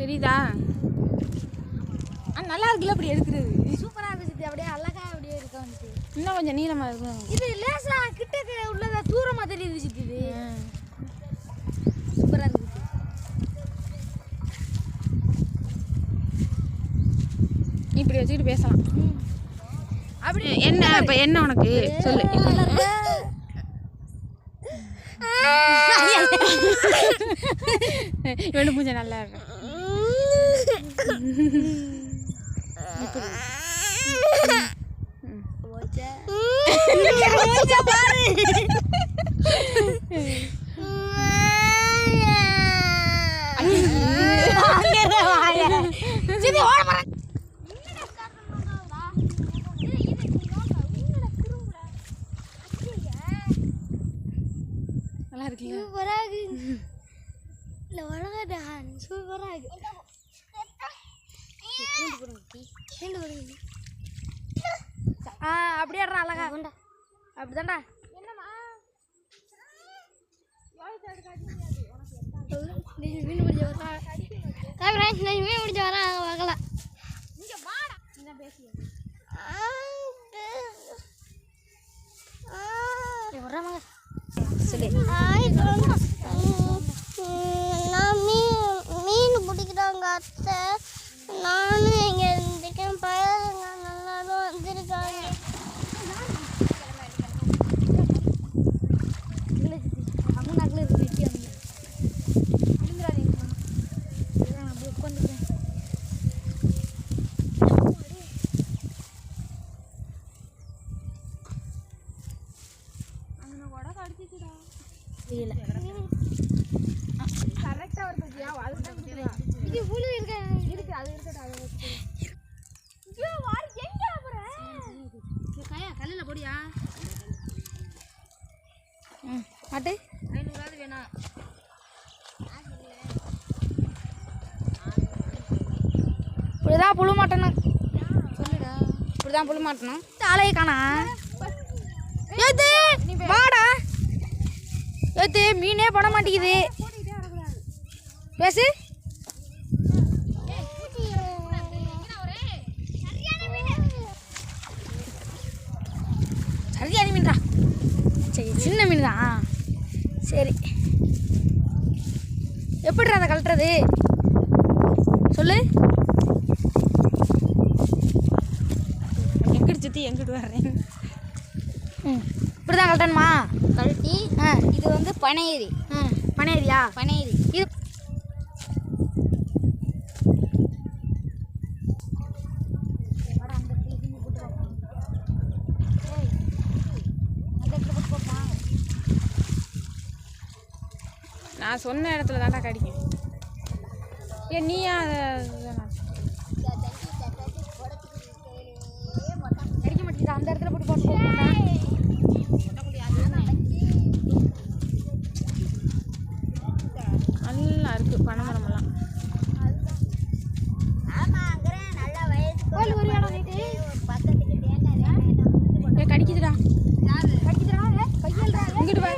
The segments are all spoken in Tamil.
தெரியுதா? ஆ நல்லா இருக்குல்ல அப்படி எடுக்கிறது. சூப்பரா இருக்குது அப்படியே அழகா அப்படியே இருக்க வந்துட்டு. இன்னும் கொஞ்சம் நீளமாக இருக்கும். இது லேசா கிட்டக்க உள்ளதா தூரமா தெரியுது சித்தி இது. சூப்பரா இருக்குது இப்படி வச்சுக்கிட்டு பேசலாம். அப்படி என்ன இப்போ என்ன உனக்கு? சொல்லு. இவனு பூஜை நல்லா இருக்கு சித்தி நல்லா இருக்குல்ல சூப்பராக இல்லை வழங்கடா சூப்பராக ஆ அப்படியே அழகா. அப்படிதான்டா. மீன் பிடிச்ச வரா மீன் பிடிச்ச வரா பார்க்கலாம் வர்றாமங்க சொல்லு. நான் மீன் மீன் பிடிக்கிறாங்க அத்தை. நான் தெரியல. கரெக்டாக வருது இது புழு இருக்க? இருக்கு அது இருக்கட்டும் போடியா? ம் மாட்டு. ஐநூறாவது வேணாம் இப்படிதான் புழு மாட்டணும். சொல்லுடா. இப்படிதான் புழு மாட்டணும். ஆளையே காணா. வாடா. ஏத்து மீனே பட மாட்டேங்குது. பேசு. சரியான மீன்டா சரி சின்ன மீன் தான் சரி. எப்படிடா அதை கழட்டுறது? சொல்லு. எங்கிட்டு சுற்றி எங்கிட்டு வர்றேன் ம். இப்படி தான் கழட்டணுமா? கழட்டி ஆ. இது வந்து பனையேரி. பனையரியா? பனையேரி. இது நான் சொன்ன இடத்துல தான்டா கடிக்கும். ஏன் நீயா அதை கடிக்க மாட்டேங்குது அந்த இடத்துல போட்டு போட்டு போட்டா நல்லா இருக்கு பனைமரமெல்லாம் கோயில் ஒரு இடம் நீட்டு ஏ கடிக்குதுடா கடிக்குதுடா கையல்டா. இங்கிட்டு வா.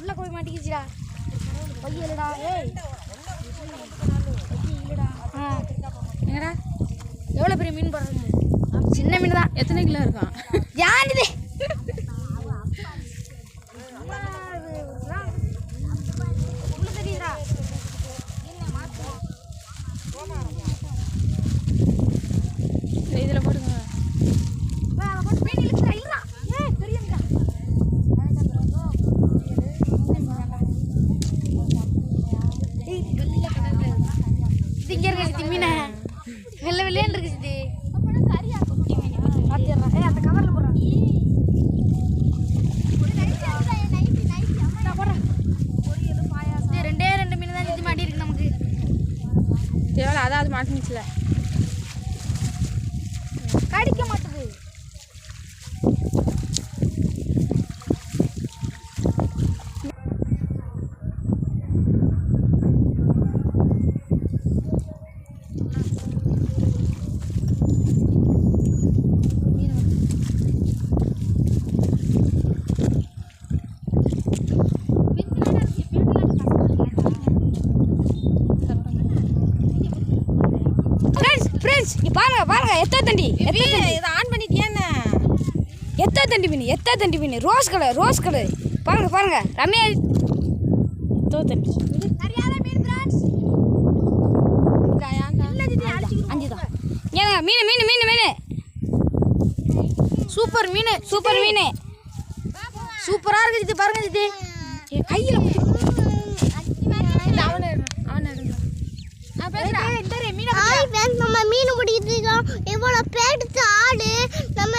உள்ள போய் மாட்டிக்கிச்சுடா. கையலடா ஏய். எங்கடா எவ்வளோ பெரிய மீன் போடுறது? சின்ன மீன் தான். எத்தனை கிலோ இருக்கும்? யாருது இது இங்க இருக்கு சித்தி மீனை வெள்ளை வெள்ளையான்னு இருக்கு சித்தி பாத்திடுறேன் அந்த கவர்ல போடுறேன் நான் போடுறேன் ரெண்டே ரெண்டு மீன் தான் சித்தி மாட்டி இருக்கு நமக்கு தேவை அதாவது மாட்டுச்சுல ஃப்ரெண்ட்ஸ் இங்க பாருங்க பாருங்க எத்தா தண்டி எத்தா தண்டி. இதை ஆன் பண்ணிட்டியான்னு எத்தா தண்டி மீன் எத்தா தண்டி மீன் ரோஸ் கலர் ரோஸ் கலர் பாருங்க பாருங்க ரம்யா. எத்தோ தண்டி. ஏங்க மீன் மீன் மீன் மீன் சூப்பர் மீன். சூப்பர் மீன். சூப்பரா இருக்கு இது பாருங்க இது என் கையில அவனை அவனை மீன் இவ்வளோ பேடுத்து ஆடு நம்ம